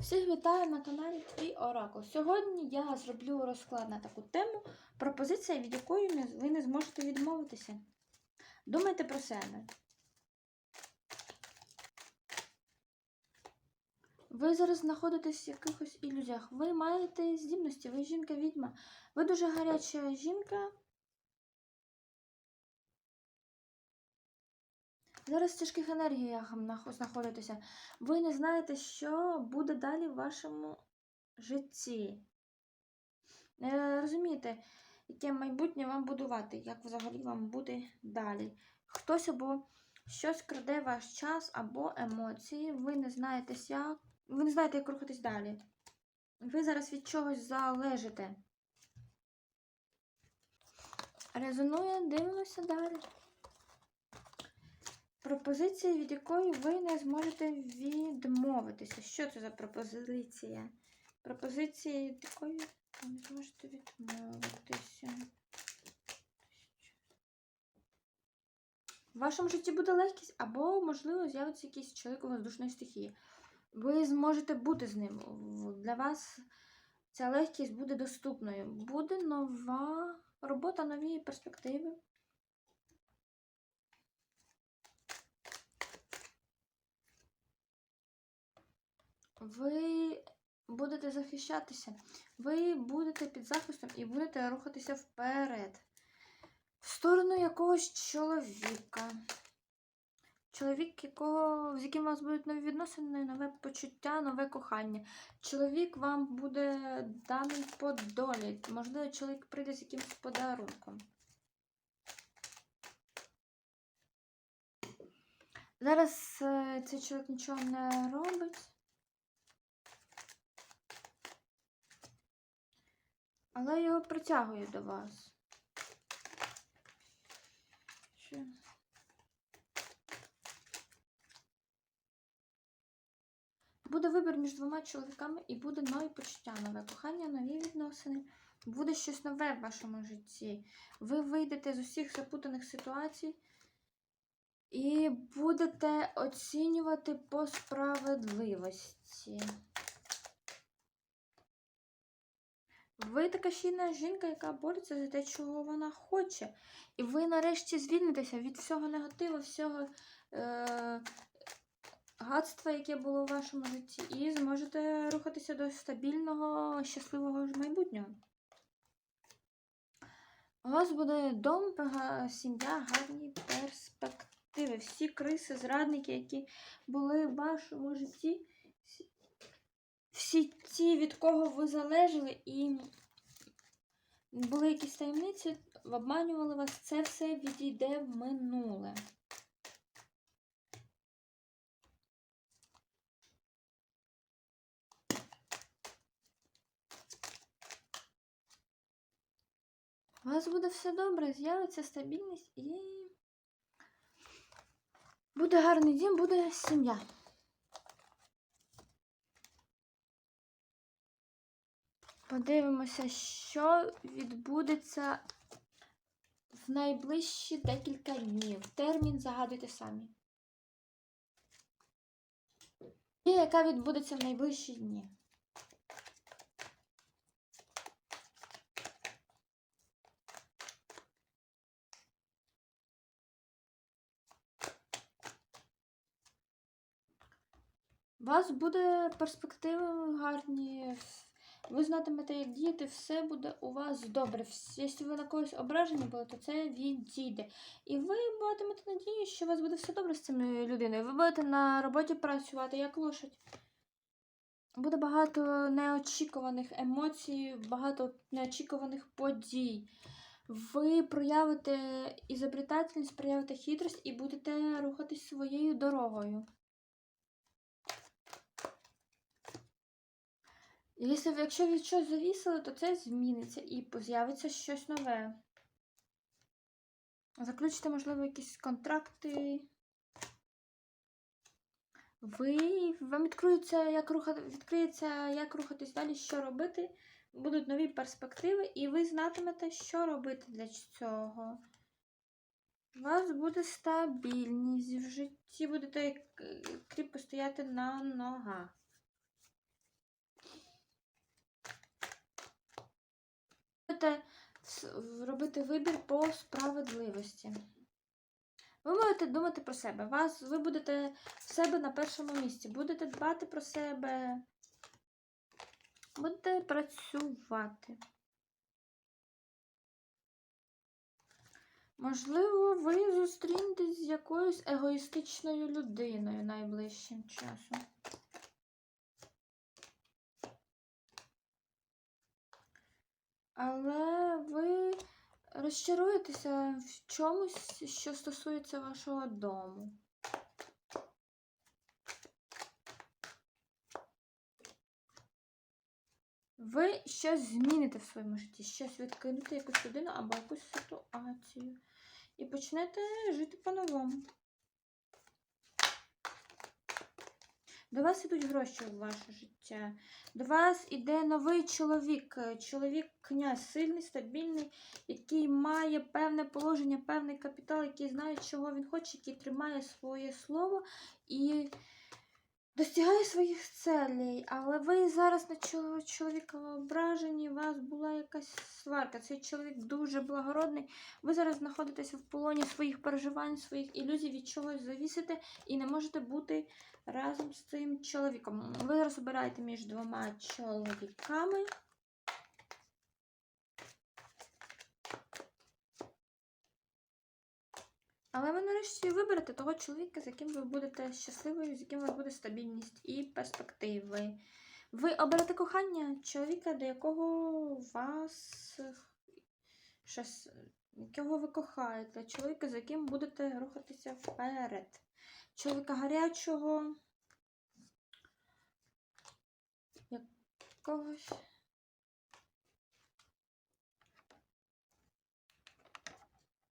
Всіх вітаю на каналі Твій Оракул. Сьогодні я зроблю розклад на таку тему, пропозиція, від якої ви не зможете відмовитися. Думайте про себе. Ви зараз знаходитесь в якихось ілюзіях. Ви маєте здібності, ви жінка-відьма. Ви дуже гаряча жінка. Зараз в тяжких енергіях нах- знаходитеся. Ви не знаєте, що буде далі в вашому житті. Не розумієте, яке майбутнє вам будувати, як взагалі вам буде далі. Хтось або щось краде ваш час або емоції. Ви не знаєте, як, ви не знаєте, як рухатись далі. Ви зараз від чогось залежите. Резонує, дивимося далі. Пропозиція, від якої ви не зможете відмовитися. Що це за пропозиція? Пропозиція, від якої ви не зможете відмовитися. В вашому житті буде легкість, або, можливо, з'явиться якийсь чоловік у воздушної стихії. Ви зможете бути з ним. Для вас ця легкість буде доступною. Буде нова робота, нові перспективи. Ви будете захищатися, ви будете під захистом і будете рухатися вперед. В сторону якогось чоловіка. Чоловік, якого, з яким у вас будуть нові відносини, нове почуття, нове кохання. Чоловік вам буде даний по долі. Можливо, чоловік прийде з якимось подарунком. Зараз е, цей чоловік нічого не робить. Але його притягує до вас. Що? Буде вибір між двома чоловіками і буде нові почуття, нове кохання, нові відносини. Буде щось нове в вашому житті. Ви вийдете з усіх запутаних ситуацій і будете оцінювати по справедливості. Ви така щільна жінка, яка бореться за те, чого вона хоче. І ви нарешті звільнитеся від всього негативу, всього е- гадства, яке було в вашому житті, і зможете рухатися до стабільного, щасливого майбутнього. У вас буде дом, сім'я, гарні перспективи. Всі криси, зрадники, які були в вашому житті, всі ті, від кого ви залежали, і були якісь таємниці, обманювали вас, це все відійде в минуле. У вас буде все добре, з'явиться стабільність і буде гарний дім, буде сім'я. Подивимося, що відбудеться в найближчі декілька днів. Термін загадуйте самі. І яка відбудеться в найближчі дні. У вас буде перспективи гарні. Ви знатимете, як діяти, все буде у вас добре. Якщо ви на когось ображені були, то це відійде. І ви матимете надію, що у вас буде все добре з цією людиною. Ви будете на роботі працювати як лошадь. Буде багато неочікуваних емоцій, багато неочікуваних подій. Ви проявите ізобретательність, проявите хитрість і будете рухатись своєю дорогою. Якщо, якщо від щось завісили, то це зміниться і з'явиться щось нове. Заключите, можливо, якісь контракти. Ви вам відкриється, як рухати, відкриється, як рухатись далі, що робити. Будуть нові перспективи, і ви знатимете, що робити для цього. У вас буде стабільність в житті, будете е, кріпко стояти на ногах. будете с- робити вибір по справедливості. Ви можете думати про себе. Вас, ви будете в себе на першому місці. Будете дбати про себе. Будете працювати. Можливо, ви зустрінетесь з якоюсь егоїстичною людиною найближчим часом. Але ви розчаруєтеся в чомусь, що стосується вашого дому. Ви щось зміните в своєму житті, щось відкинете якусь людину або якусь ситуацію. І почнете жити по-новому. До вас ідуть гроші в ваше життя. До вас іде новий чоловік. Чоловік князь, сильний, стабільний, який має певне положення, певний капітал, який знає, чого він хоче, який тримає своє слово і достигає своїх целей. Але ви зараз на чоловіка ображені, у вас була якась сварка. Цей чоловік дуже благородний. Ви зараз знаходитеся в полоні своїх переживань, своїх ілюзій, від чогось завісите і не можете бути разом з цим чоловіком. Ви зараз обираєте між двома чоловіками. Але ви нарешті виберете того чоловіка, з яким ви будете щасливою, з яким у вас буде стабільність і перспективи. Ви оберете кохання чоловіка, до якого вас щас, якого ви кохаєте, чоловіка, з яким будете рухатися вперед. Чоловіка гарячого, якогось.